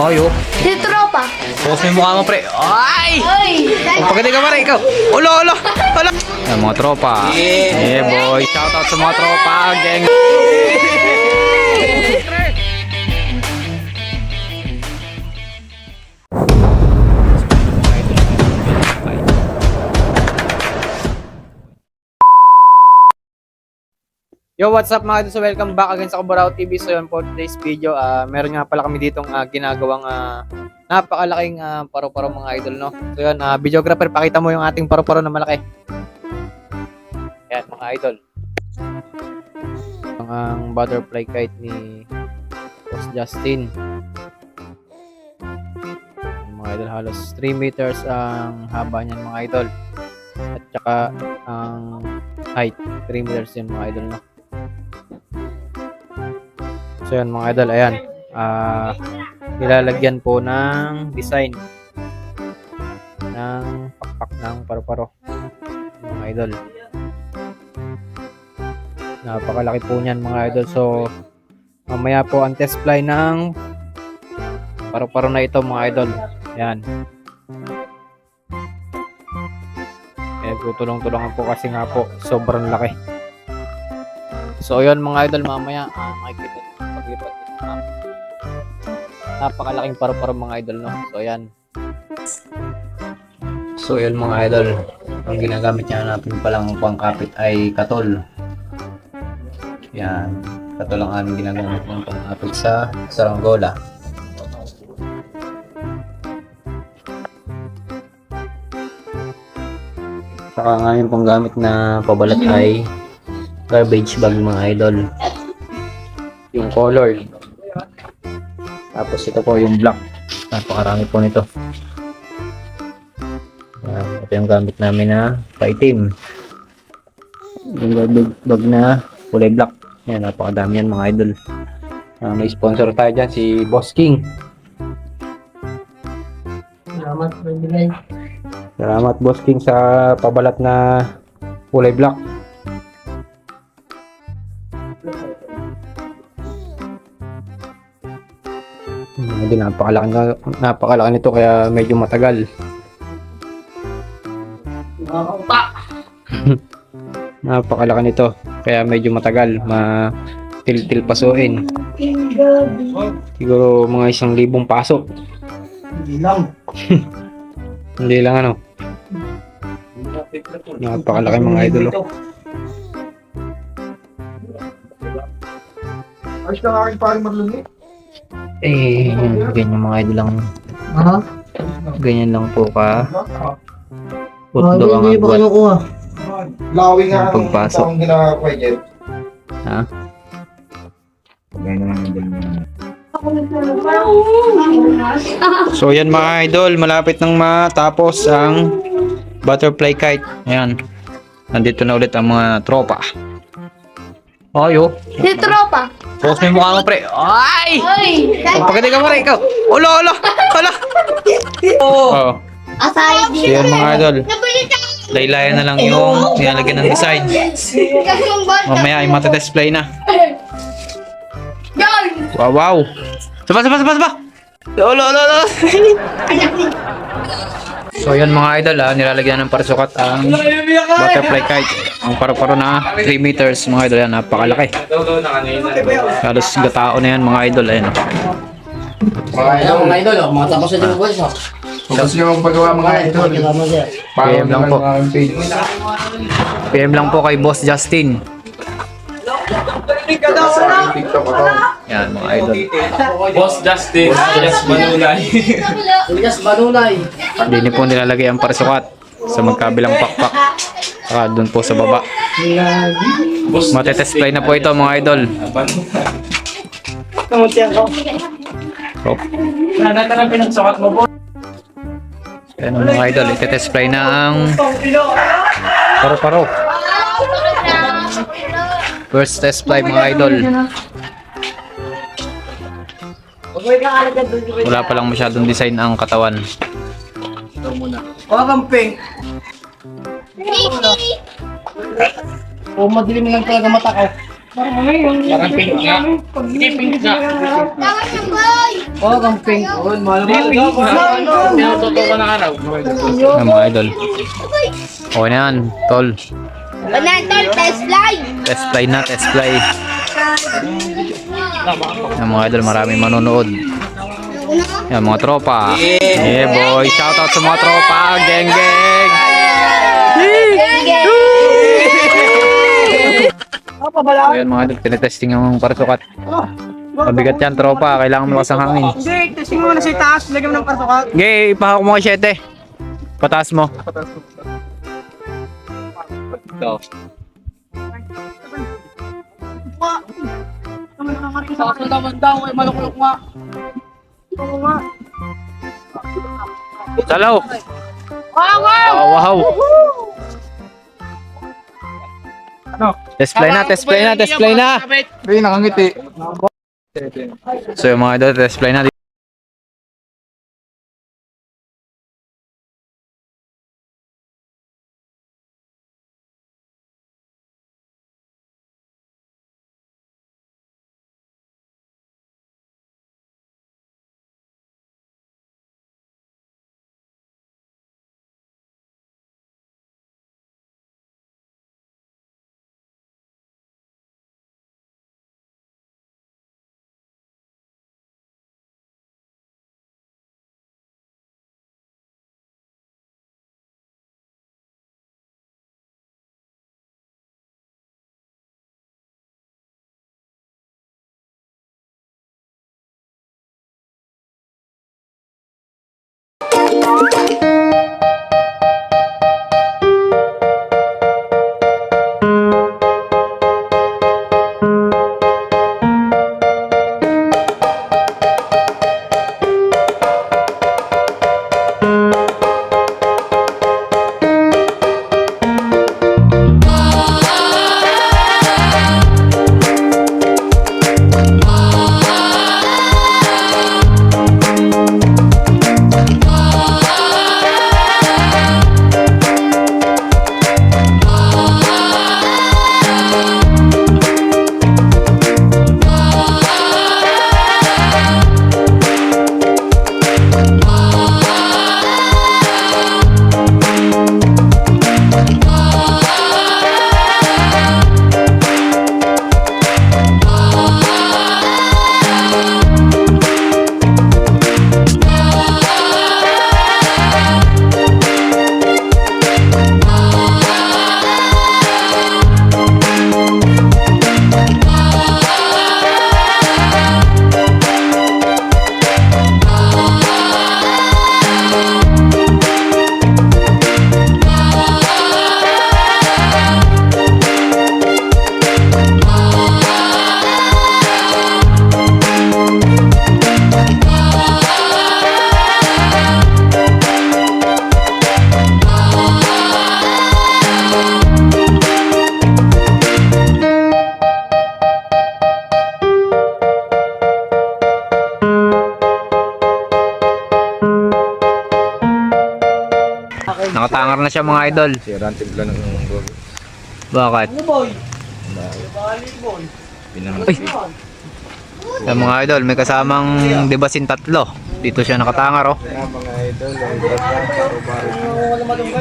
Ay, oh. Si tropa. Focus mo yung mukha mo, pre. Ay! Oy! Pagkati ka pare, ikaw. Ulo, ulo, ulo. Ay, mga tropa. Yeah, boy. Shout out sa mga tropa. Gang. Yo, what's up mga? So, welcome back again sa Kubarao TV. So, yun for today's video, ah meron nga pala kami ditong ah, ginagawang ah, napakalaking ah, paru-paro mga idol, no? So, yun, ah, videographer, pakita mo yung ating paru-paro na malaki. Yan, mga idol. Ang ang butterfly kite ni Boss Justin. Mga idol, halos 3 meters ang haba niyan, mga idol. At saka, ang height, 3 meters yun, mga idol, no? So yan mga idol, ayan. Ah, nilalagyan po ng design ng pakpak ng paru-paro. Mga idol. Napakalaki po niyan mga idol. So mamaya po ang test fly ng paru-paro na ito mga idol. Ayan. Eh, tutulong-tulungan po kasi nga po sobrang laki. So yun mga idol mamaya ah, makikita nyo paglipat nito ng napakalaking paru-paro mga idol no. So ayan. So yun mga idol, ang ginagamit niya natin palang pangkapit ay katol. Yan, katol ang ginagamit ng pangkapit sa saranggola. Saka ang aming panggamit na pabalat ay garbage bag mga idol. Yung color. Tapos ito po yung black. Napakarami po nito. Yan, ito yung gamit namin na paitim. Yung garbage bag na kulay black. Yan, napakadami yan mga idol. Ah, may sponsor tayo dyan, si Boss King. Salamat. Salamat Boss King sa pabalat na kulay black. Hindi napakalaki, na- napakalaki nito kaya medyo matagal. Nakakauta. Napakalaki nito kaya medyo matagal. Ma til-til pasuin. Siguro mga isang libong paso. Hindi lang. Hindi lang ano. Napakalaki mga idol. oh. Ayos lang aking paring marlungi. Eh, ganyan mga idol lang. Ha? Ganyan lang po ka. Putdo ang agwat. Lawi nga Ang pagpasok. Ang ginagawa Jet. Ha? So yan mga idol, malapit nang matapos ang butterfly kite. Ayan. Nandito na ulit ang mga tropa. Ay, oh. Si tropa. Focus mo yung mukha mo, pre. Ay! Oy! Pagkati ka, pre. Ikaw. Ulo, ulo. Ulo. Oh. Aside So yan mga idol. Laylayan na lang yung nilalagyan ng design. Kasi yung bata. Mamaya ay matadisplay na. Yan! Wow, wow. Saba, saba, saba, saba. Ulo, ulo, ulo. So yan mga idol ha, nilalagyan ng parasukat ang butterfly kite. Ang paru-paro na 3 meters mga idol yan, napakalaki. Halos gatao na yan mga idol. Ayan. oh. Mga idol. mga idol, oh, mga tapos na din po ito. Tapos nyo ang paggawa mga idol. PM lang po. PM lang po kay Boss Justin. Yan mga idol. Boss Justin, Elias Manunay. Elias Banunay. Hindi niyo po nilalagay ang parasukat sa magkabilang pakpak. Saka doon po sa baba. Matetest play na po ito mga idol. Kamuntiyan ko. So, Nanata na pinagsukat mo, boss. Ayan mga idol, itetest play na ang paro-paro. First test fly mga idol. Wala pa lang masyadong design ang katawan. O, kamping. O, madilim lang talaga mata ko. Parang pink nga. Hindi pink nga. Tama yung boy! Oh, pink. Oh, mahal mo. Hindi pink nga. Tinututo ko ng araw. Yan mga idol. Okay na yan, tol. Banatol, test live! Test fly na, test fly. Yan mga idol, maraming manonood. Yan mga tropa. Yeah boy, shoutout sa mga tropa. Geng geng. So yan mga idol, tinetesting yung parasukat. Mabigat yan tropa, kailangan malakas ang hangin. Hindi, testing mo na sa taas. Lagyan mo ng parsukat. Gay, ipahak mo kay 7. Pataas mo. Sakto naman daw. Eh, malukulok nga. Oo nga. Salaw. Wow, wow. Ano? Test play na, test play na, test play na. Ay, nakangiti. So yung mga idol, test play na. Nakatangar na siya mga idol. Sira ang timpla ng gogo. Bakit? Ano boy? Pinang Ay. Yan mga idol, may kasamang debasin tatlo. Dito siya nakatangar oh. mga idol. ay, basta, baro-baro.